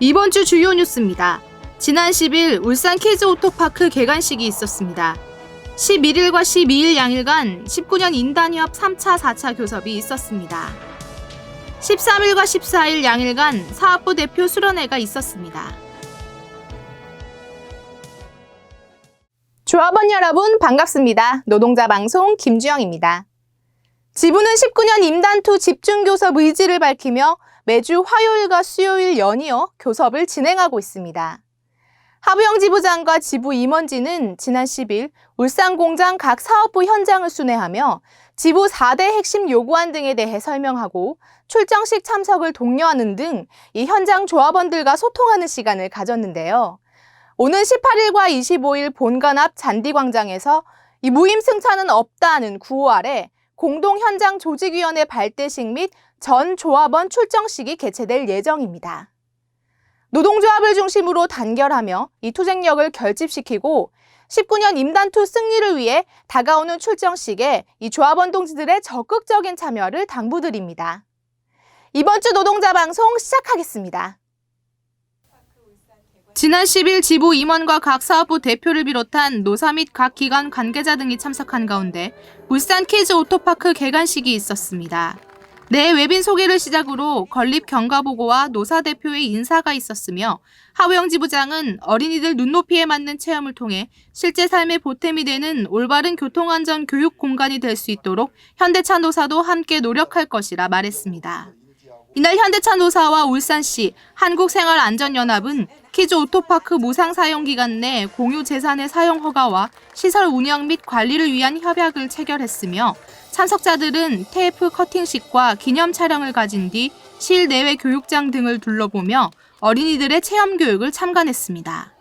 이번 주 주요 뉴스입니다. 지난 10일 울산 키즈 오토파크 개관식이 있었습니다. 11일과 12일 양일간 19년 인단협 3차, 4차 교섭이 있었습니다. 13일과 14일 양일간 사업부 대표 수련회가 있었습니다. 조합원 여러분 반갑습니다. 노동자 방송 김주영입니다. 지부는 19년 임단투 집중교섭 의지를 밝히며 매주 화요일과 수요일 연이어 교섭을 진행하고 있습니다. 하부영 지부장과 지부 임원진은 지난 10일 울산 공장 각 사업부 현장을 순회하며 지부 4대 핵심 요구안 등에 대해 설명하고 출정식 참석을 독려하는 등 이 현장 조합원들과 소통하는 시간을 가졌는데요. 오는 18일과 25일 본관 앞 잔디광장에서 이 무임 승차는 없다는 구호 아래 공동 현장 조직위원회 발대식 및 전 조합원 출정식이 개최될 예정입니다. 노동조합을 중심으로 단결하며 이 투쟁력을 결집시키고 19년 임단투 승리를 위해 다가오는 출정식에 이 조합원 동지들의 적극적인 참여를 당부드립니다. 이번 주 노동자 방송 시작하겠습니다. 지난 10일 지부 임원과 각 사업부 대표를 비롯한 노사 및 각 기관 관계자 등이 참석한 가운데 울산 키즈 오토파크 개관식이 있었습니다. 내 외빈 소개를 시작으로 건립 경과 보고와 노사 대표의 인사가 있었으며 하우영 지부장은 어린이들 눈높이에 맞는 체험을 통해 실제 삶의 보탬이 되는 올바른 교통안전 교육 공간이 될 수 있도록 현대차 노사도 함께 노력할 것이라 말했습니다. 이날 현대차 노사와 울산시 한국생활안전연합은 키즈 오토파크 무상 사용 기간 내 공유 재산의 사용 허가와 시설 운영 및 관리를 위한 협약을 체결했으며 참석자들은 테이프 커팅식과 기념 촬영을 가진 뒤 실내외 교육장 등을 둘러보며 어린이들의 체험 교육을 참관했습니다.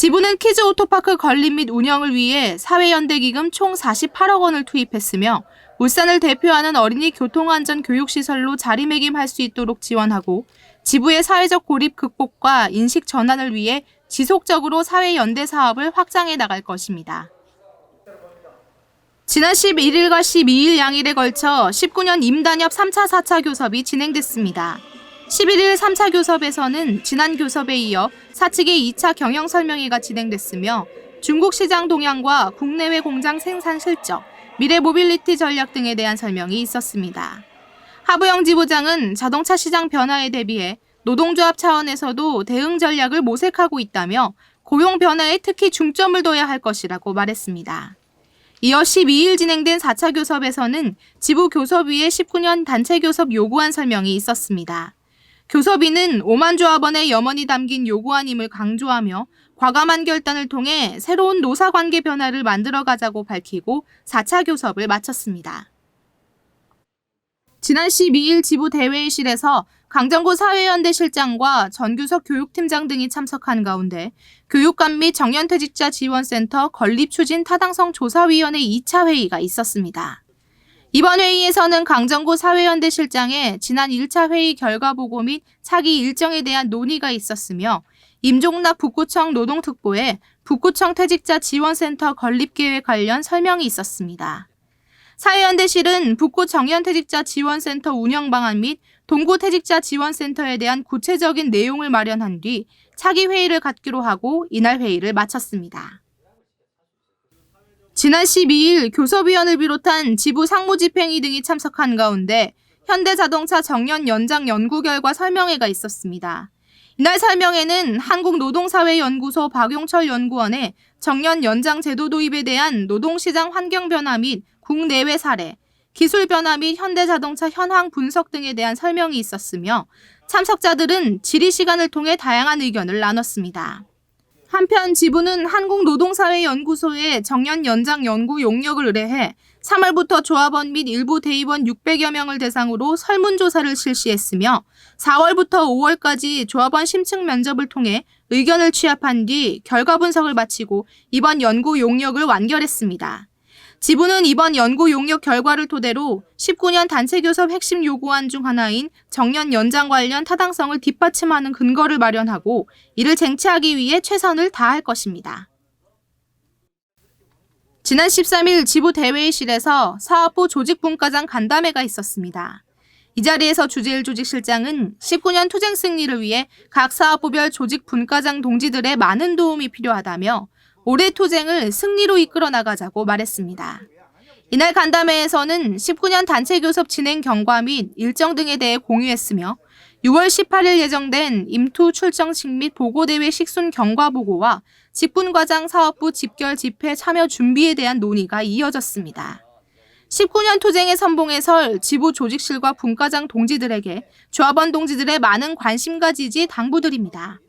지부는 키즈 오토파크 건립 및 운영을 위해 사회연대기금 총 48억 원을 투입했으며 울산을 대표하는 어린이 교통안전 교육시설로 자리매김할 수 있도록 지원하고 지부의 사회적 고립 극복과 인식 전환을 위해 지속적으로 사회연대 사업을 확장해 나갈 것입니다. 지난 11일과 12일 양일에 걸쳐 19년 임단협 3차, 4차 교섭이 진행됐습니다. 11일 3차 교섭에서는 지난 교섭에 이어 사측의 2차 경영 설명회가 진행됐으며 중국 시장 동향과 국내외 공장 생산 실적, 미래 모빌리티 전략 등에 대한 설명이 있었습니다. 하부영 지부장은 자동차 시장 변화에 대비해 노동조합 차원에서도 대응 전략을 모색하고 있다며 고용 변화에 특히 중점을 둬야 할 것이라고 말했습니다. 이어 12일 진행된 4차 교섭에서는 지부 교섭위에 19년 단체 교섭 요구안 설명이 있었습니다. 교섭위는 5만 조합원의 염원이 담긴 요구안임을 강조하며 과감한 결단을 통해 새로운 노사관계 변화를 만들어가자고 밝히고 4차 교섭을 마쳤습니다. 지난 12일 지부 대회의실에서 강정구 사회연대 실장과 전규석 교육팀장 등이 참석한 가운데 교육감 및 정년퇴직자 지원센터 건립 추진 타당성 조사위원회 2차 회의가 있었습니다. 이번 회의에서는 강정구 사회연대 실장의 지난 1차 회의 결과 보고 및 차기 일정에 대한 논의가 있었으며 임종락 북구청 노동특보에 북구청 퇴직자 지원센터 건립계획 관련 설명이 있었습니다. 사회연대실은 북구 정년퇴직자 지원센터 운영 방안 및 동구 퇴직자 지원센터에 대한 구체적인 내용을 마련한 뒤 차기 회의를 갖기로 하고 이날 회의를 마쳤습니다. 지난 12일 교섭위원을 비롯한 지부 상무집행위 등이 참석한 가운데 현대자동차 정년 연장 연구 결과 설명회가 있었습니다. 이날 설명회는 한국노동사회연구소 박용철 연구원의 정년 연장 제도 도입에 대한 노동시장 환경 변화 및 국내외 사례, 기술 변화 및 현대자동차 현황 분석 등에 대한 설명이 있었으며 참석자들은 질의 시간을 통해 다양한 의견을 나눴습니다. 한편 지부는 한국노동사회연구소에 정년 연장 연구 용역을 의뢰해 3월부터 조합원 및 일부 대의원 600여 명을 대상으로 설문조사를 실시했으며 4월부터 5월까지 조합원 심층 면접을 통해 의견을 취합한 뒤 결과 분석을 마치고 이번 연구 용역을 완결했습니다. 지부는 이번 연구 용역 결과를 토대로 19년 단체 교섭 핵심 요구안 중 하나인 정년 연장 관련 타당성을 뒷받침하는 근거를 마련하고 이를 쟁취하기 위해 최선을 다할 것입니다. 지난 13일 지부 대회의실에서 사업부 조직분과장 간담회가 있었습니다. 이 자리에서 주재일 조직실장은 19년 투쟁 승리를 위해 각 사업부별 조직 분과장 동지들의 많은 도움이 필요하다며 올해 투쟁을 승리로 이끌어 나가자고 말했습니다. 이날 간담회에서는 19년 단체 교섭 진행 경과 및 일정 등에 대해 공유했으며 6월 18일 예정된 임투 출정식 및 보고대회 식순 경과 보고와 직분과장 사업부 집결 집회 참여 준비에 대한 논의가 이어졌습니다. 19년 투쟁의 선봉에 설 지부 조직실과 분과장 동지들에게 조합원 동지들의 많은 관심과 지지 당부드립니다.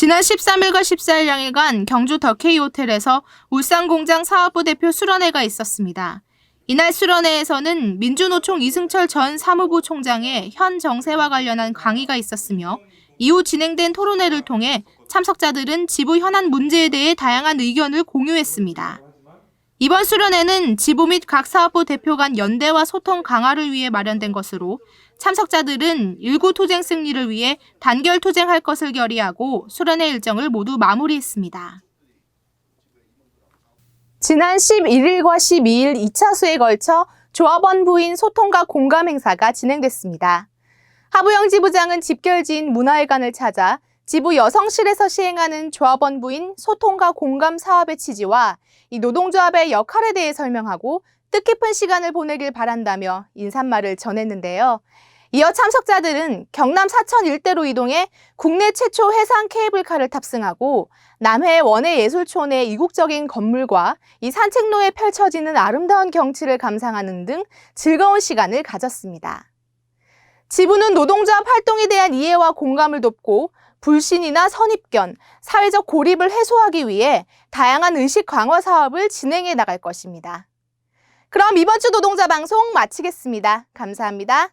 지난 13일과 14일 양일간 경주 더케이 호텔에서 울산공장 사업부 대표 수련회가 있었습니다. 이날 수련회에서는 민주노총 이승철 전 사무부 총장의 현 정세와 관련한 강의가 있었으며 이후 진행된 토론회를 통해 참석자들은 지부 현안 문제에 대해 다양한 의견을 공유했습니다. 이번 수련회는 지부 및 각 사업부 대표 간 연대와 소통 강화를 위해 마련된 것으로 참석자들은 일구 투쟁 승리를 위해 단결 투쟁할 것을 결의하고 수련회 일정을 모두 마무리했습니다. 지난 11일과 12일 2차수에 걸쳐 조합원 부인 소통과 공감 행사가 진행됐습니다. 하부영 지부장은 집결지인 문화회관을 찾아 지부 여성실에서 시행하는 조합원 부인 소통과 공감 사업의 취지와 이 노동조합의 역할에 대해 설명하고 뜻깊은 시간을 보내길 바란다며 인사말을 전했는데요. 이어 참석자들은 경남 사천 일대로 이동해 국내 최초 해상 케이블카를 탑승하고 남해 원해 예술촌의 이국적인 건물과 이 산책로에 펼쳐지는 아름다운 경치를 감상하는 등 즐거운 시간을 가졌습니다. 지부는 노동조합 활동에 대한 이해와 공감을 돕고 불신이나 선입견, 사회적 고립을 해소하기 위해 다양한 의식 강화 사업을 진행해 나갈 것입니다. 그럼 이번 주 노동자 방송 마치겠습니다. 감사합니다.